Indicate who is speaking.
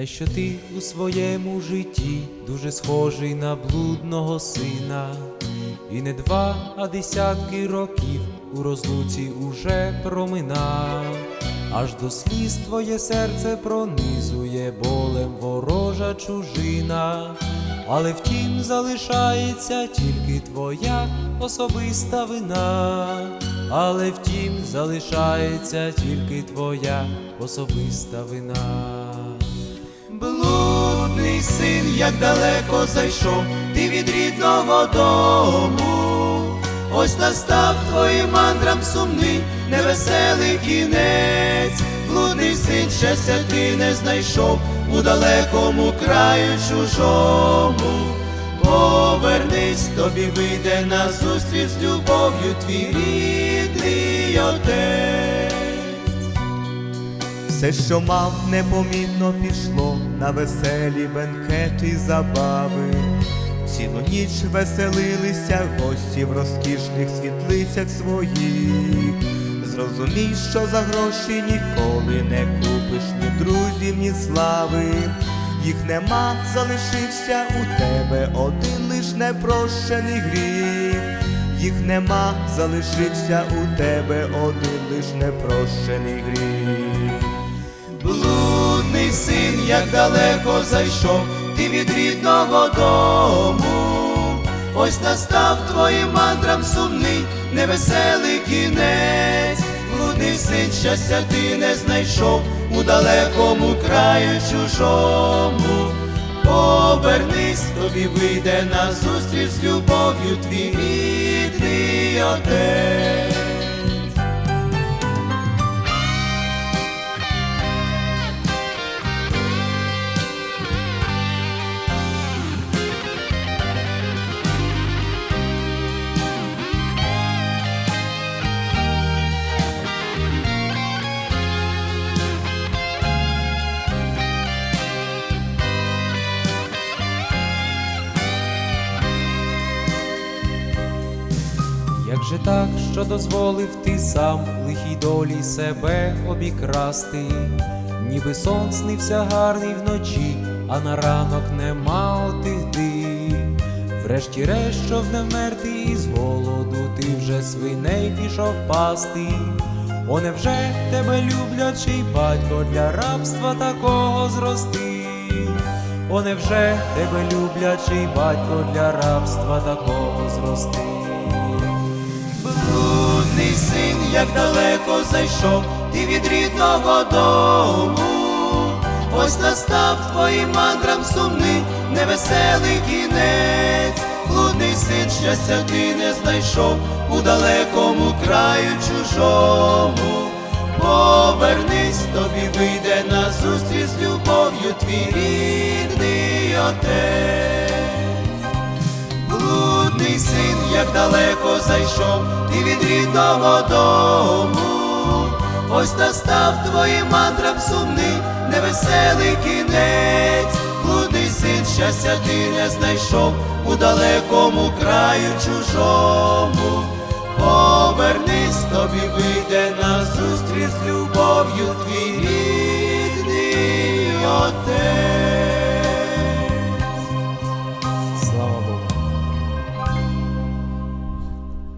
Speaker 1: Знай, що ти у своєму житті дуже схожий на блудного сина, і не два, а десятки років у розлуці уже проминав, аж до сліз твоє серце пронизує болем ворожа чужина, але втім залишається тільки твоя особиста вина, але втім залишається тільки твоя особиста вина.
Speaker 2: Як далеко зайшов, ти від рідного дому. Ось настав твоїм мандрам сумний, невеселий кінець. Блудний син, щастя ти не знайшов у далекому краю чужому. Повернись, тобі вийде на зустріч з любов'ю твій рідний отець.
Speaker 3: Все, що мав, непомітно пішло на веселі бенкети й забави. Цілу ніч веселилися гості в розкішних світлицях своїх. Зрозумій, що за гроші ніколи не купиш ні друзів, ні слави. Їх нема, залишився у тебе один лиш непрощений гріх. Їх нема, залишився у тебе один лиш непрощений гріх.
Speaker 2: Блудний син, як далеко зайшов, ти від рідного дому. Ось настав твоїм мандрам сумний, невеселий кінець. Блудний син, щастя ти не знайшов у далекому краю чужому. Повернись, тобі вийде на зустріч з любов'ю твій рідний отець.
Speaker 1: Так, що дозволив ти сам лихій долі себе обікрасти, ніби сон снився гарний вночі, а на ранок нема отихди. Врешті-решт, щоб не із голоду, ти вже свиней пішов пасти. О, невже тебе люблячий батько для рабства такого зрости? О, невже тебе люблячий батько для рабства такого зрости?
Speaker 2: Як далеко зайшов, ти від рідного дому. Ось настав твоїм мандрам сумний, невеселий кінець. Блудний син, щастя ти не знайшов у далекому краю чужому. Повернись, тобі вийде на зустріч з любов'ю твій рідний отець син, як далеко зайшов, ти від рідного дому, ось настав твоїм мантрам сумний, невеселий кінець, блудний син, щастя ти не знайшов у далекому краю чужому. Повернись тобі, вийде на зустріч з любов'ю твій рідний отець.